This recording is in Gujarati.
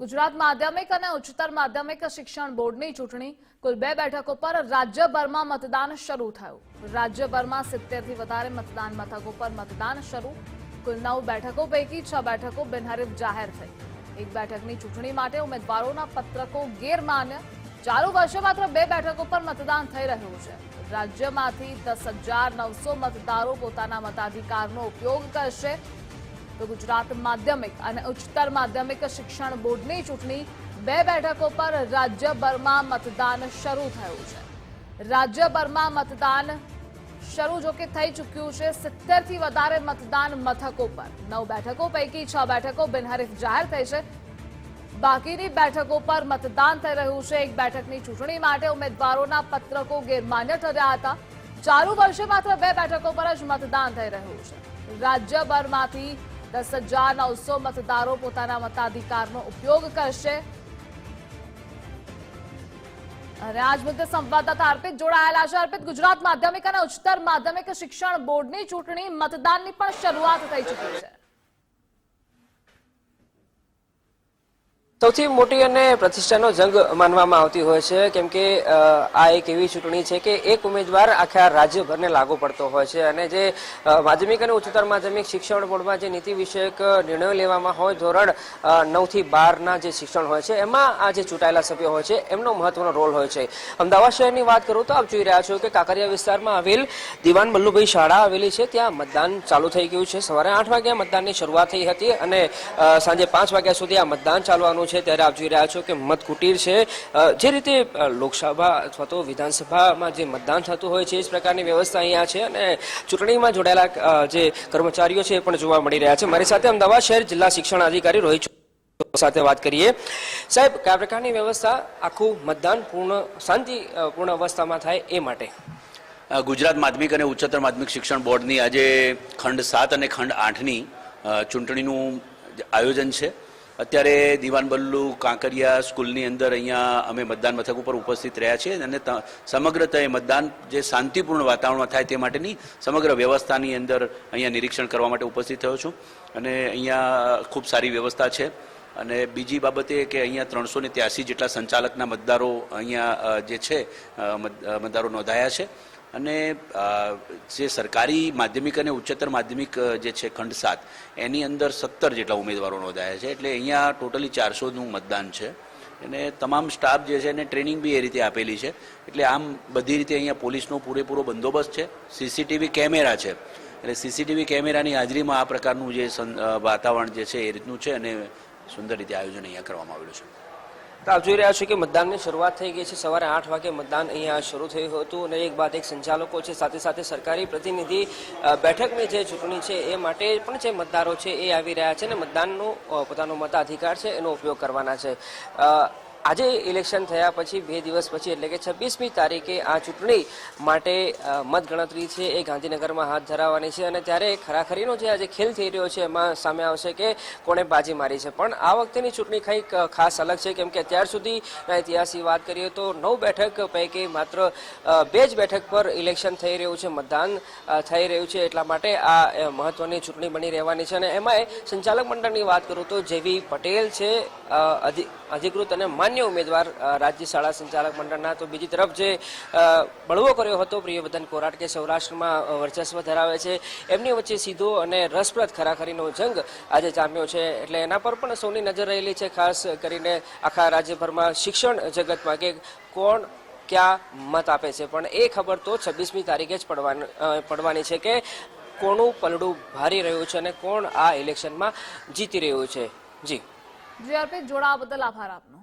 ગુજરાત માધ્યમિક અને ઉચ્ચતર માધ્યમિક શિક્ષણ બોર્ડની ચૂંટણી. કુલ બે બેઠકો પર રાજ્યભરમાં મતદાન શરૂ થયું. રાજ્યભરમાં સિત્તેરથી વધારે મતદાન મથકો પર મતદાન શરૂ. કુલ નવ બેઠકો પૈકી છ બેઠકો બિનહરીફ જાહેર થઈ. એક બેઠકની ચૂંટણી માટે ઉમેદવારોના પત્રકો ગેરમાન્ય. ચાલુ વર્ષે માત્ર બે બેઠકો પર મતદાન થઈ રહ્યું છે. રાજ્યમાંથી દસ મતદારો પોતાના મતાધિકારનો ઉપયોગ કરશે. તો ગુજરાત માધ્યમિક અને ઉચ્ચતર માધ્યમિક શિક્ષણ બોર્ડની ચૂંટણી બે બેઠકો પર રાજ્યભરમાં મતદાન શરૂ થયું છે. રાજ્યભરમાં મતદાન શરૂ જોકે થઈ ચૂક્યું છે, સિત્તેરથી વધારે મતદાન મથકો પર. નવ બેઠકો પૈકી છ બેઠકો બિનહરીફ જાહેર થઈ છે. બાકીની બેઠકો પર મતદાન થઈ રહ્યું છે. એક બેઠકની ચૂંટણી માટે ઉમેદવારોના પત્રકો ગેરમાન્ય ઠર્યા હતા. ચાલુ વર્ષે માત્ર બે બેઠકો પર જ મતદાન થઈ રહ્યું છે. રાજ્યભરમાંથી દસ હજાર નવસો મતદારો પોતાના મતાધિકારનો ઉપયોગ કરશે. અને આજ મુદ્દે સંવાદદાતા અર્પિત જોડાયેલા છે. અર્પિત, ગુજરાત માધ્યમિક અને ઉચ્ચતર માધ્યમિક શિક્ષણ બોર્ડની ચૂંટણી મતદાનની પણ શરૂઆત થઈ ચૂકી છે. સૌથી મોટી અને પ્રતિષ્ઠાનો જંગ માનવામાં આવતી હોય છે. કેમ કે આ એક એવી ચૂંટણી છે કે એક ઉમેદવાર આખા રાજ્યભરને લાગુ પડતો હોય છે અને જે માધ્યમિક અને ઉચ્ચતર માધ્યમિક શિક્ષણ બોર્ડમાં જે નીતિ વિષયક નિર્ણયો લેવામાં હોય, ધોરણ નવથી બારના જે શિક્ષણ હોય છે, એમાં આ જે ચૂંટાયેલા સભ્યો હોય છે, એમનો મહત્વનો રોલ હોય છે. અમદાવાદ શહેરની વાત કરું તો આપ જોઈ રહ્યા છો કે કાંકરિયા વિસ્તારમાં આવેલ દિવાન વલ્લુભાઈ શાળા આવેલી છે. ત્યાં મતદાન ચાલુ થઈ ગયું છે. સવારે આઠ વાગ્યા મતદાનની શરૂઆત થઈ હતી અને સાંજે પાંચ વાગ્યા સુધી આ મતદાન ચાલવાનું છે. ત્યારે આપ જોઈ રહ્યા છો કે મત કુટીર છે. જે રીતે લોકસભા અથવા તો વિધાનસભામાં જે મતદાન થતું હોય છે, એ જ પ્રકારની વ્યવસ્થા અહીંયા છે અને ચૂંટણીમાં જોડાયેલા જે કર્મચારીઓ છે એ પણ જોવા મળી રહ્યા છે. મારી સાથે અમદાવાદ શહેર જિલ્લા શિક્ષણ અધિકારી રોહિત સાથે વાત કરીએ. સાહેબ, કયા પ્રકારની વ્યવસ્થા આખું મતદાન પૂર્ણ શાંતિપૂર્ણ અવસ્થામાં થાય એ માટે? ગુજરાત માધ્યમિક અને ઉચ્ચતર માધ્યમિક શિક્ષણ બોર્ડની આજે ખંડ સાત અને ખંડ આઠની ચૂંટણીનું આયોજન છે. અત્યારે દિવાન બલ્લુ કાંકરિયા સ્કૂલની અંદર અહીંયા અમે મતદાન મથક ઉપર ઉપસ્થિત રહ્યા છીએ અને ત- એ મતદાન જે શાંતિપૂર્ણ વાતાવરણમાં થાય તે માટેની સમગ્ર વ્યવસ્થાની અંદર અહીંયા નિરીક્ષણ કરવા માટે ઉપસ્થિત થયો છું. અને અહીંયા ખૂબ સારી વ્યવસ્થા છે. અને બીજી બાબત કે અહીંયા ત્રણસો ને ત્યાસી જેટલા સંચાલકના મતદારો અહીંયા જે છે મત- મતદારો નોંધાયા છે. અને જે સરકારી માધ્યમિક અને ઉચ્ચતર માધ્યમિક જે છે ખંડ સાત, એની અંદર સત્તર જેટલા ઉમેદવારો નોંધાયા છે. એટલે અહીંયા ટોટલી ચારસોનું મતદાન છે. અને તમામ સ્ટાફ જે છે એને ટ્રેનિંગ બી એ રીતે આપેલી છે. એટલે આમ બધી રીતે અહીંયા પોલીસનો પૂરેપૂરો બંદોબસ્ત છે. સીસીટીવી કેમેરા છે. એટલે સીસીટીવી કેમેરાની હાજરીમાં આ પ્રકારનું જે વાતાવરણ જે છે એ રીતનું છે અને સુંદર રીતે આયોજન અહીંયા કરવામાં આવેલું છે. તો જોઈ રહ્યા છો કે મતદાનની શરૂઆત થઈ ગઈ છે. સવારે આઠ વાગે મતદાન અહીંયા શરૂ થયું હતું અને એક બાદ એક સંચાલકો છે, સાથે સાથે સરકારી પ્રતિનિધિ બેઠકની જે ચૂંટણી છે એ માટે પણ જે મતદારો છે એ આવી રહ્યા છે અને મતદાનનો પોતાનો મતાધિકાર છે, એનો ઉપયોગ કરવાના છે. આજે ઇલેક્શન થયા પછી, બે દિવસ પછી, એટલે કે છવ્વીસમી તારીખે આ ચૂંટણી માટે મતગણતરી છે એ ગાંધીનગરમાં હાથ ધરાવવાની છે અને ત્યારે ખરાખરીનો જે આજે ખેલ થઈ રહ્યો છે એમાં સામે આવશે કે કોણે બાજી મારી છે. પણ આ વખતેની ચૂંટણી કંઈક ખાસ અલગ છે, કેમ કે અત્યાર સુધીના ઇતિહાસની વાત કરીએ તો નવ બેઠક પૈકી માત્ર બે જ બેઠક પર ઇલેક્શન થઈ રહ્યું છે, મતદાન થઈ રહ્યું છે, એટલા માટે આ મહત્વની ચૂંટણી બની રહેવાની છે. અને એમાંય સંચાલક મંડળની વાત કરું તો જેવી પટેલ છે અધિકૃત અને માન્ય ઉમેદવાર રાજ્ય શાળા સંચાલક મંડળના, તો બીજી તરફ જે બળવો કર્યો હતો પ્રિયવર્ધન કોરાટ કે સૌરાષ્ટ્રમાં વર્ચસ્વ ધરાવે છે, એમની વચ્ચે સીધો અને રસપ્રદ ખરાખરીનો જંગ આજે જામ્યો છે. એટલે એના પર પણ સૌની નજર રહેલી છે, ખાસ કરીને આખા રાજ્યભરમાં શિક્ષણ જગતમાં કે કોણ ક્યાં મત આપે છે. પણ એ ખબર તો છવ્વીસમી તારીખે જ પડવાની છે કે કોનું પલડું ભારી રહ્યું છે અને કોણ આ ઇલેક્શનમાં જીતી રહ્યું છે. જી. જી, અર્પિત જોડાવા બદલ આભાર આપનો.